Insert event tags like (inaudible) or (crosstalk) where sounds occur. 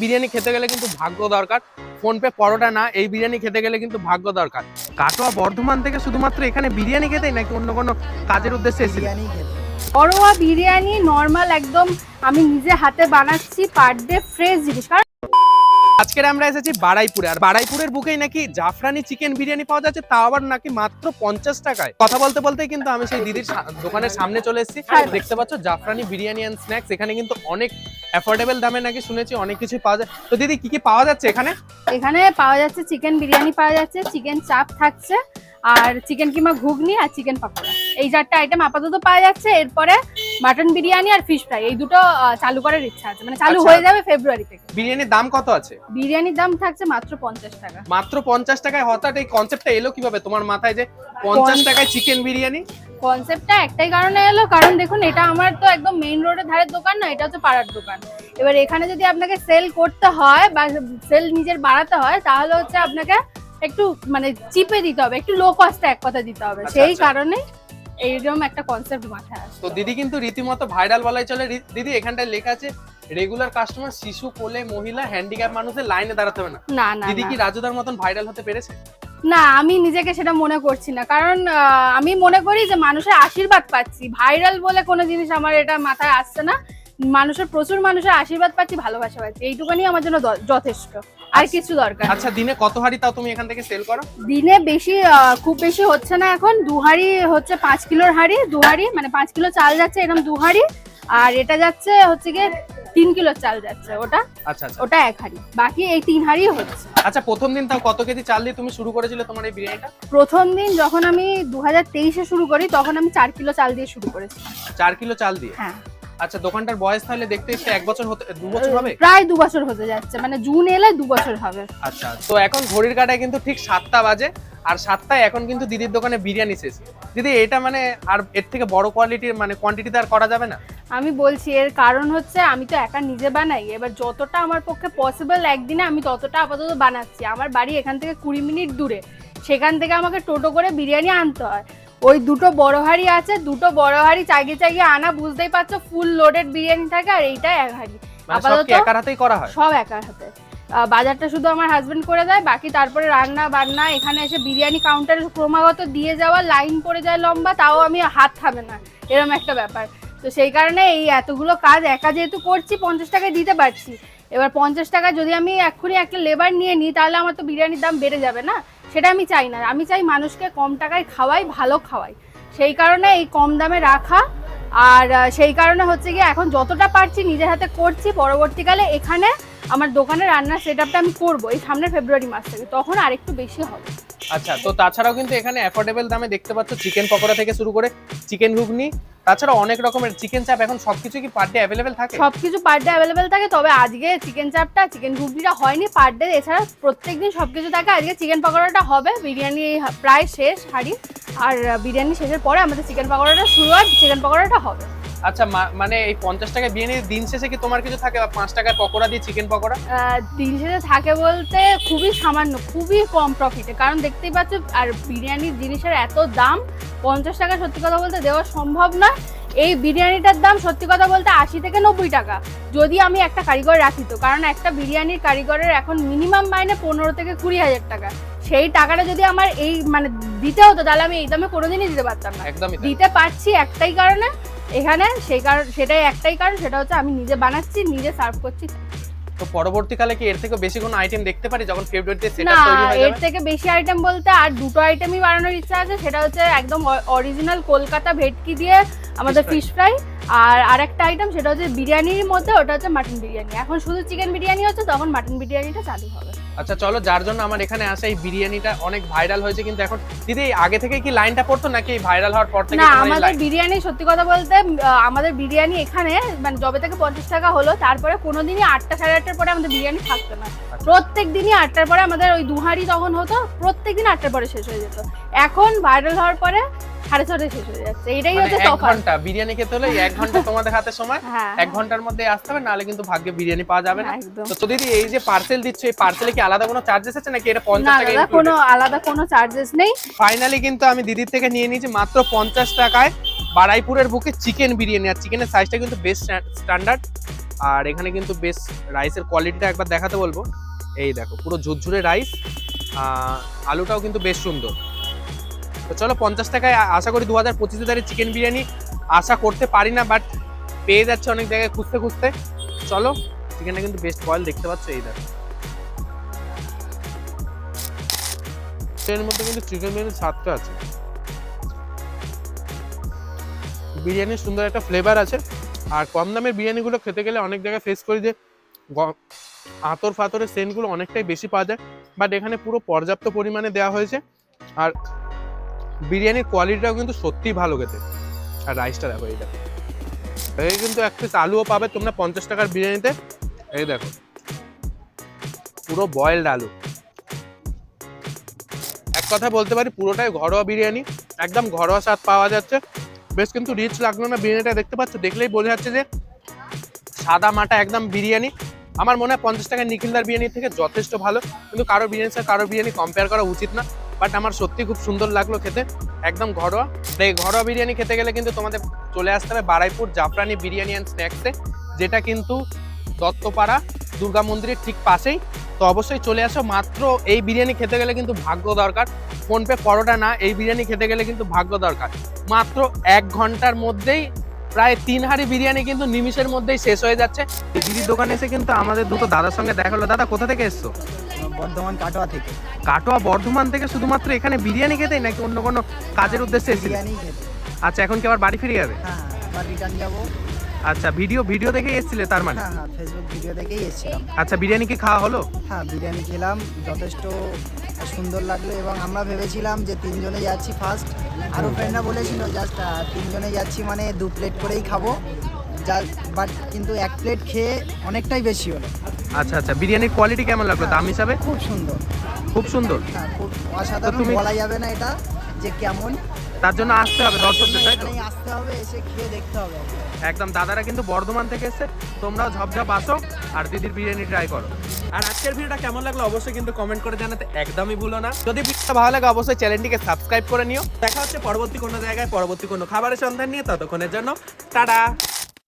বিরিয়ানি খেতে গেলে কিন্তু ভাগ্য দরকার। ফোন পে পরোটা না এই বিরিয়ানি খেতে গেলে কিন্তু ভাগ্য দরকার। কাটোয়া বর্ধমান থেকে শুধুমাত্র এখানে বিরিয়ানি খেতেই নাকি অন্য কোনো কাজের উদ্দেশ্যে এসেছিলেন বিরিয়ানি খেতে। ঘরোয়া বিরিয়ানি নর্মাল একদম আমি নিজে হাতে বানাচ্ছি পার ডে ফ্রেশ জিনিস। আজকের আমরা এসেছি বাড়াইপুরে আর বাড়াইপুরের বুকেই নাকি জাফরানি চিকেন বিরিয়ানি পাওয়া যাচ্ছে তাও আবার নাকি মাত্র পঞ্চাশ টাকায়। কথা বলতে বলতেই কিন্তু আমি সেই দিদির দোকানের সামনে চলে এসেছি। হ্যাঁ। দেখতে পাচ্ছ জাফরানি বিরিয়ানি অ্যান্ড স্ন্যাক্স এখানে কিন্তু অনেক অ্যাফোর্ডেবল দামে নাকি শুনেছি অনেক কিছু পাওয়া যায়। তো দিদি কি কি পাওয়া যাচ্ছে এখানে? এখানে পাওয়া যাচ্ছে চিকেন বিরিয়ানি পাওয়া যাচ্ছে চিকেন চাপ থাকছে আর চিকেন কিমা ঘুগনি আর চিকেন পাকোড়া এই চারটা আইটেম আপাতত পাওয়া যাচ্ছে এরপরে মাটন বিরিয়ানি আর ফিশ ফ্রাই এই দুটো চালু করার ইচ্ছা আছে। মানে চালু আচ্ছা। হয়ে যাবে ফেব্রুয়ারি থেকে। বিরিয়ানির দাম কত আছে? বিরিয়ানির দাম থাকছে মাত্র পঞ্চাশ টাকা। মাত্র পঞ্চাশ টাকায় হঠাৎ এই কনসেপ্টটা এলো কীভাবে? তোমার মাথায় যে পঞ্চাশ পঞ্চ- টাকায় চিকেন বিরিয়ানি? কনসেপ্টটা একটাই কারণে এলো কারণ দেখুন এটা আমার তো একদম মেইন রোডের ধারের দোকান না এটা হচ্ছে পাড়ার দোকান। এবার এখানে যদি আপনাকে সেল করতে হয় বা সেল নিজের বাড়াতে হয় তাহলে হচ্ছে আপনাকে একটু মানে চিপে দিতে হবে একটু লো কস্টে এক কথা দিতে হবে। আচ্ছা, সেই আচ্ছা। কারণে এইরকম একটা কনসেপ্ট মাথায় আসে তো দিদি কিন্তু রীতিমতো ভাইরাল বলাই চলে। দিদি এখানটায় লেখা আছে রেগুলার কাস্টমার শিশু কোলে মহিলা হ্যান্ডিক্যাপ মানুষের লাইনে দাঁড়াতে হবে না। না না দিদি। কি রাজুদার মতন ভাইরাল হতে পেরেছে? না আমি নিজেকে সেটা মনে করছি না। কারণ আমি মনে করি যে মানুষের আশীর্বাদ পাচ্ছি। ভাইরাল বলে কোনো জিনিস আমার এটা মাথায় আসছে না। মানুষের প্রচুর মানুষের আশীর্বাদ পাচ্ছি ভালোবাসা পাচ্ছি। এইটুকুনি আমার জন্য যথেষ্ট। আর কিছু দরকার আচ্ছা দিনে কত হাড়ি তাও তুমি এখান থেকে সেল করো? দিনে বেশি খুব বেশি হচ্ছে না এখন। দু হাঁড়ি হচ্ছে পাঁচ কিলোর হাঁড়ি দু হাঁড়ি মানে পাঁচ কিলো চাল যাচ্ছে এরকম দু হাঁড়ি। আর এটা যাচ্ছে হচ্ছে গিয়ে তিন কিলোর চাল যাচ্ছে ওটা। আচ্ছা আচ্ছা। ওটা এক হাঁড়ি। বাকি এই তিন হাঁড়ি হচ্ছে। আচ্ছা প্রথম দিন তাও কত কেজি চাল দিয়ে তুমি শুরু করেছিলে তোমার এই বিরিয়ানিটা? প্রথম দিন যখন আমি দু হাজার তেইশে শুরু করি তখন আমি চার কিলো চাল দিয়ে শুরু করেছি। চার কিলো চাল দিয়ে? হ্যাঁ। আচ্ছা দোকানটার বয়স তাহলে দেখতে দেখতে এক বছর হতে দু বছর হবে? প্রায় দু বছর হতে যাচ্ছে মানে জুন এলে দু বছর হবে। আচ্ছা তো এখন ঘড়ির কাটায় কিন্তু ঠিক সাতটা বাজে আর সাতটায় এখন কিন্তু দিদির দোকানে বিরিয়ানি শেষ। দিদি এটা মানে আর এর থেকে বড় কোয়ালিটির মানে কোয়ান্টিটিতে আর করা যাবে না? আমি বলছি এর কারণ হচ্ছে আমি তো একা নিজে বানাই এবার যতটা আমার পক্ষে পসিবল একদিনে আমি ততটা আপাতত বানাচ্ছি। আমার বাড়ি এখান থেকে কুড়ি মিনিট দূরে সেখান থেকে আমাকে টোটো করে বিরিয়ানি আনতে হয়। ওই দুটো বড় হাঁড়ি আছে দুটো বড় হাঁড়ি চাগিয়ে চাগিয়ে আনা বুঝতেই পারছ ফুল লোডেড বিরিয়ানি থাকে আর এইটা এক হাঁড়ি। মানে আপাতত- একার হাতেই করা হয়? সব একার হাতে বাজারটা শুধু আমার হাজবেন্ড করে দেয় বাকি তারপরে রান্না বান্না এখানে এসে বিরিয়ানি কাউন্টারে ক্রমাগত দিয়ে যাওয়া লাইন পড়ে যায় লম্বা তাও আমি হাত থামে না এরকম একটা ব্যাপার। তো সেই কারণে এই এতগুলো কাজ একা যেহেতু করছি পঞ্চাশ টাকায় দিতে পারছি। এবার পঞ্চাশ টাকা যদি আমি এক্ষুনি একটা লেবার নিয়ে নিই তাহলে আমার তো বিরিয়ানির দাম বেড়ে যাবে না? সেটা আমি চাই না। আমি চাই মানুষকে কম টাকায় খাওয়াই, ভালো খাওয়াই। সেই কারণে এই কম দামে রাখা। আর সেই কারণে হচ্ছে গিয়ে এখন যতটা পারছি নিজের হাতে করছি, পরবর্তীকালে এখানে আমার দোকানে রান্নার সেট আপটা আমি করব। এই সামনের ফেব্রুয়ারি মাস থেকে। তখন আরেকটু বেশি হবে। আচ্ছা তো তাছাড়াও কিন্তু এখানে অ্যাফোর্ডেবল দামে দেখতে পাচ্ছ চিকেন পকোড়া থেকে শুরু করে চিকেন ঘুগনি তাছাড়া অনেক রকমের চিকেন চাপ এখন সবকিছু কি পার ডে অ্যাভেলেবেল থাকে? সবকিছু পার ডে অ্যাভেলেবেল থাকে, তবে আজকে চিকেন চাপটা চিকেন ঘুগনিটা হয়নি পার ডে এছাড়া প্রত্যেকদিন সবকিছু থাকে। আজকে চিকেন পকোড়াটা হবে, বিরিয়ানি প্রায় শেষ, হাড়ি, আর বিরিয়ানি শেষের পরে আমাদের চিকেন পকোড়াটা শুরু হয় চিকেন পকোড়াটা হবে। আচ্ছা মানে এই পঞ্চাশ টাকা বিরিয়ানি দিন শেষে কি তোমার কিছু থাকে? বা পাঁচ টাকায় পকোড়া দিয়ে চিকেন পকোড়া? দিন শেষে থাকে বলতে খুবই সামান্য খুবই কম প্রফিটে কারণ দেখতেই পাচ্ছ আর বিরিয়ানির জিনিসের এত দাম পঞ্চাশ টাকা সত্যি কথা বলতে দেওয়া সম্ভব না এই বিরিয়ানিটার দাম সত্যি কথা বলতে আশি থেকে নব্বই টাকা। যদি আমি একটা কারিগর রাখি তো কারণ একটা বিরিয়ানির কারিগরের এখন মিনিমাম মাইনে পনেরো থেকে কুড়ি হাজার টাকা। সেই টাকাটা যদি আমার এই মানে দিতে হতো তাহলে আমি এই দামে কোনোদিনই দিতে পারতাম না। একদমই দিতে পারছি একটাই কারণে এখানে সেই কারণ সেটাই একটাই কারণ সেটা হচ্ছে আমি নিজে বানাচ্ছি নিজে সার্ভ করছি। তো পরবর্তীকালে কি এর থেকে বেশি কোনো আইটেম দেখতে পারি যখন ফেব্রুয়ারিতে সেটা তৈরি হয়ে যাবে? এর থেকে বেশি আইটেম বলতে আর দুটো আইটেমই বানানোর ইচ্ছা আছে সেটা হচ্ছে একদম অরিজিনাল কলকাতা ভেটকি দিয়ে আমাদের ফিশ ফ্রাই আর আরেকটা আইটেম সেটা হচ্ছে বিরিয়ানির মধ্যে ওটা হচ্ছে মাটন বিরিয়ানি। এখন শুধু চিকেন বিরিয়ানি হচ্ছে তখন মাটন বিরিয়ানিটা চালু হবে। আচ্ছা চলো যার জন্য আমার এখানে আসা এই বিরিয়ানিটা অনেক ভাইরাল হয়েছে কিন্তু এখন দিদি আগে থেকে কি লাইনটা পড়তো নাকি ভাইরাল হওয়ার পর থেকে না আমাদের বিরিয়ানি সত্যি কথা বলতে আমাদের বিরিয়ানি এখানে মানে যবে থেকে পঞ্চাশ টাকা হলো তারপরে কোনোদিনই আটটা সাড়ে আটটার পরে আমাদের বিরিয়ানি থাকতো না। আচ্ছা। প্রত্যেক দিনই আটটার পরে আমাদের ওই দুহারি তখন হতো প্রত্যেক দিন আটটার পরে শেষ হয়ে যেত। এখন ভাইরাল হওয়ার পরে সাড়ে ছটায় শেষ হয়ে যাচ্ছে। এটাই মানে হচ্ছে এক তফাৎ ঘণ্টা বিরিয়ানি খেতে হলে এক ঘণ্টা তোমাদের হাতে সময় (laughs) হ্যাঁ। এক ঘণ্টার মধ্যে আসতে হবে নাহলে কিন্তু ভাগ্যে বিরিয়ানি পাওয়া যাবে না। একদম। তো দিদি এই যে পার্সেল দিচ্ছ এই পার্সেলে কি আলাদা কোনো চার্জেস আছে নাকি এটা পঞ্চাশ টাকা কোনো আলাদা কোনো চার্জেস নেই। ফাইনালি কিন্তু আমি দিদির থেকে নিয়ে নিয়েছি মাত্র পঞ্চাশ টাকায় বারাইপুরের বুকে চিকেন বিরিয়ানি আর চিকেনের সাইজটা কিন্তু বেশ স্ট্যান্ডার্ড আর এখানে কিন্তু বেশ রাইসের কোয়ালিটিটা একবার দেখাতে বলব। এই দেখো পুরো ঝুরঝুরে রাইস আলুটাও কিন্তু বেশ সুন্দর। তো চলো পঞ্চাশ টাকায় আশা করি দু হাজার পঁচিশে তারিখ চিকেন বিরিয়ানি আশা করতে পারি না বাট পেয়ে যাচ্ছে অনেক জায়গায় খুঁজতে খুঁজতে। চলো চিকেনটা কিন্তু বেস্ট বয়েল দেখতে পাচ্ছ এই দেখো। এর মধ্যে কিন্তু চিকেন বিরিয়ানির স্বাদটা আছে। বিরিয়ানির সুন্দর একটা ফ্লেভার আছে। আর কম দামের বিরিয়ানিগুলো খেতে গেলে অনেক জায়গায় ফেস করি যে আতর ফাতরের সেন্টগুলো অনেকটাই বেশি পাওয়া যায়। বাট এখানে পুরো পর্যাপ্ত পরিমাণে দেওয়া হয়েছে। আর বিরিয়ানির কোয়ালিটিটাও কিন্তু সত্যিই ভালো খেতে। আর রাইসটা দেখো এই দেখো এই কিন্তু এক পিস আলুও পাবে তোমরা পঞ্চাশ টাকার বিরিয়ানিতে। এই দেখো। পুরো বয়েলড আলু। এক কথা বলতে পারি, পুরোটাই ঘরোয়া বিরিয়ানি। একদম ঘরোয়া স্বাদ পাওয়া যাচ্ছে। বেশ কিন্তু রিচ লাগল না বিরিয়ানিটা, দেখতে পাচ্ছ? দেখলেই বোঝা যাচ্ছে যে সাদা মাটা একদম বিরিয়ানি। আমার মনে হয় পঞ্চাশ টাকার নিখিলদার বিরিয়ানি থেকে যথেষ্ট ভালো। কিন্তু কারও বিরিয়ানির সাথে কারোর বিরিয়ানি কম্পেয়ার করা উচিত না। বাট আমার সত্যি খুব সুন্দর লাগল খেতে। একদম ঘরোয়া। এই ঘরোয়া বিরিয়ানি খেতে গেলে কিন্তু তোমাদের চলে আসতে হবে বারাইপুর জাফরানি বিরিয়ানি অ্যান্ড স্ন্যাক্সে যেটা কিন্তু দত্তপাড়া, দুর্গা মন্দিরের ঠিক পাশেই। তো অবশ্যই চলে আসো। মাত্র এই বিরিয়ানি খেতে গেলে কিন্তু ভাগ্য দরকার। ফোনপে পরোটা না, এই বিরিয়ানি খেতে গেলে কিন্তু ভাগ্য দরকার। মাত্র এক ঘণ্টার মধ্যেই প্রায় তিন হাঁড়ি বিরিয়ানি কিন্তু নিমিষের মধ্যেই শেষ হয়ে যাচ্ছে। দিদির দোকানে এসে কিন্তু আমাদের দুটো দাদার সঙ্গে দেখা হলো। দাদা কোথা থেকে এসছো? বর্ধমান কাটোয়া থেকে। কাটোয়া বর্ধমান থেকে শুধুমাত্র এখানে বিরিয়ানি খেতেই নাকি অন্য কোনো কাজের উদ্দেশ্যে এসেছিলে? আচ্ছা এখন কি আবার বাড়ি ফিরে যাবে? হ্যাঁ রিটার্ন যাব। আচ্ছা ভিডিও ভিডিও দেখে এসেছিলে তার মানে? হ্যাঁ হ্যাঁ ফেসবুক ভিডিও দেখেই এসেছিলাম। আচ্ছা বিরিয়ানি কি খাওয়া হলো? হ্যাঁ বিরিয়ানি খেলাম যথেষ্ট সুন্দর লাগল এবং আমরা ভেবেছিলাম যে তিনজনে যাচ্ছি ফার্স্ট আরও ফ্রেন্ডরা বলেছিল জাস্ট তিনজনে যাচ্ছি মানে দু প্লেট করেই খাব। জাস্ট বাট কিন্তু এক প্লেট খেয়ে অনেকটাই বেশি হলো। আচ্ছা আচ্ছা বিরিয়ানির কোয়ালিটি কেমন লাগল? দাম হিসাবে? খুব সুন্দর। খুব সুন্দর। হ্যাঁ খুব অসাধারণ বলা যাবে না এটা। যে কেমন। তার জন্য আসতে হবে দর্শকদের তাই তো? আসতে হবে এসে খেয়ে দেখতে হবে। একদম দাদারা কিন্তু বর্ধমান থেকে এসে তোমরাও ঝপঝপ আসো আর দিদির বিরিয়ানি ট্রাই করো। আর আজকের ভিডিওটা কেমন লাগল অবশ্যই কিন্তু কমেন্ট করে জানাতে একদমই ভুলো না। যদি ভিডিওটা ভালো লাগে অবশ্যই চ্যানেলটিকে সাবস্ক্রাইব করে নিও। দেখা হচ্ছে পরবর্তী কোনো জায়গায় পরবর্তী কোনো খাবারের সন্ধান নিয়ে ততক্ষণের জন্য টাটা!